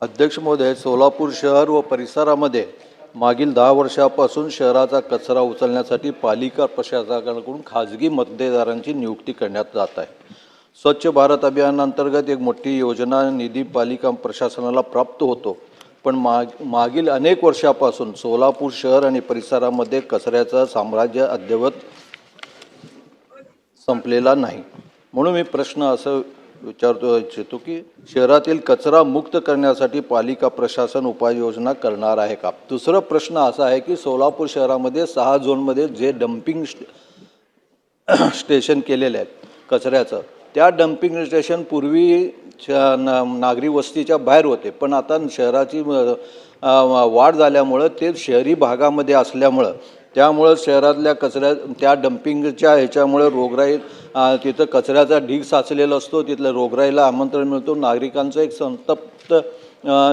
अध्यक्ष महोदय सोलापूर शहर व परिसरामध्ये मागील दहा वर्षापासून शहराचा कचरा उचलण्यासाठी पालिका प्रशासनाकडून खाजगी मतदेदारांची नियुक्ती करण्यात जात आहे. स्वच्छ भारत अभियानांतर्गत एक मोठी योजना निधी पालिका प्रशासनाला प्राप्त होतो. पण माग मागील अनेक वर्षापासून सोलापूर शहर आणि परिसरामध्ये कचऱ्याचं साम्राज्य अद्ययावत संपलेला नाही. म्हणून मी प्रश्न असं विचारतो इच्छितो की शहरातील कचरा मुक्त करण्यासाठी पालिका प्रशासन उपाययोजना करणार आहे का? दुसरा प्रश्न असा आहे की सोलापूर शहरामध्ये सहा झोनमध्ये जे डम्पिंग स्टेशन केलेले आहेत कचऱ्याचं त्या डम्पिंग स्टेशन पूर्वी नागरी वस्तीच्या बाहेर होते. पण आता शहराची वाढ झाल्यामुळं ते शहरी भागामध्ये असल्यामुळं त्यामुळं शहरातल्या कचऱ्या त्या डम्पिंगच्या ह्याच्यामुळे रोगराई तिथं कचऱ्याचा ढीग साचलेला असतो. तिथल्या रोगराईला आमंत्रण मिळतो. नागरिकांचं एक संतप्त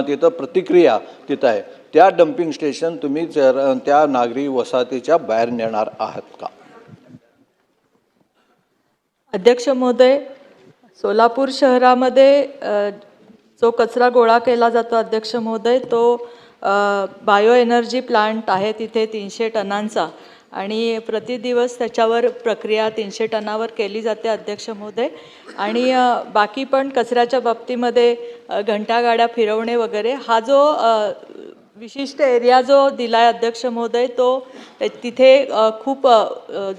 तिथं प्रतिक्रिया तिथं आहे. त्या डम्पिंग स्टेशन तुम्ही शहरा त्या नागरी वसाहतीच्या बाहेर नेणार आहात का? अध्यक्ष महोदय सोलापूर शहरामध्ये जो कचरा गोळा केला जातो अध्यक्ष महोदय तो बायो एनर्जी प्लांट आहे तिथे तीनशे टनांचा. आणि प्रतिदिवस त्याच्यावर प्रक्रिया तीनशे टनावर केली जाते अध्यक्ष महोदय. आणि बाकी पण कचऱ्याच्या बाबतीमध्ये घंटागाड्या फिरवणे वगैरे हा जो विशिष्ट एरिया जो दिला आहे अध्यक्ष महोदय तो तिथे खूप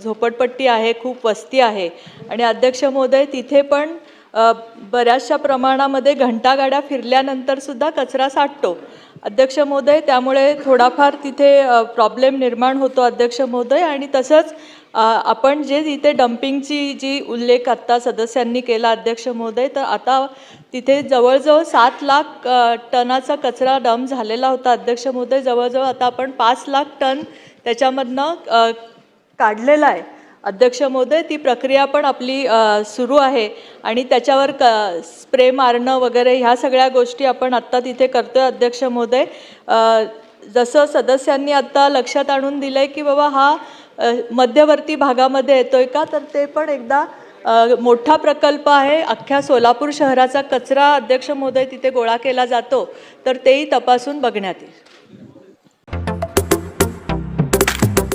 झोपडपट्टी आहे खूप वस्ती आहे. आणि अध्यक्ष महोदय तिथे पण बऱ्याचशा प्रमाणामध्ये घंटागाड्या फिरल्यानंतर सुद्धा कचरा साठतो. अध्यक्ष महोदय त्यामुळे थोडाफार तिथे प्रॉब्लेम निर्माण होतो अध्यक्ष महोदय आणि तसंच आपण जे इथे डम्पिंगची जी उल्लेख आत्ता सदस्यांनी केला अध्यक्ष महोदय तर आता तिथे जवळजवळ सात लाख टनाचा कचरा डंप झालेला होता अध्यक्ष महोदय. जवळजवळ आता आपण पाच लाख टन त्याच्यामधनं काढलेला आहे. अध्यक्ष महोदय ती प्रक्रिया पण आपली सुरू आहे. आणि त्याच्यावर क स्प्रे मारणं वगैरे ह्या सगळ्या गोष्टी आपण आत्ता तिथे करतोय अध्यक्ष महोदय. जसं सदस्यांनी आत्ता लक्षात आणून दिलं आहे की बाबा हा मध्यवर्ती भागामध्ये येतोय का तर ते पण एकदा मोठा प्रकल्प आहे. अख्ख्या सोलापूर शहराचा कचरा अध्यक्ष महोदय तिथे गोळा केला जातो. तर तेही तपासून बघण्यात येईल.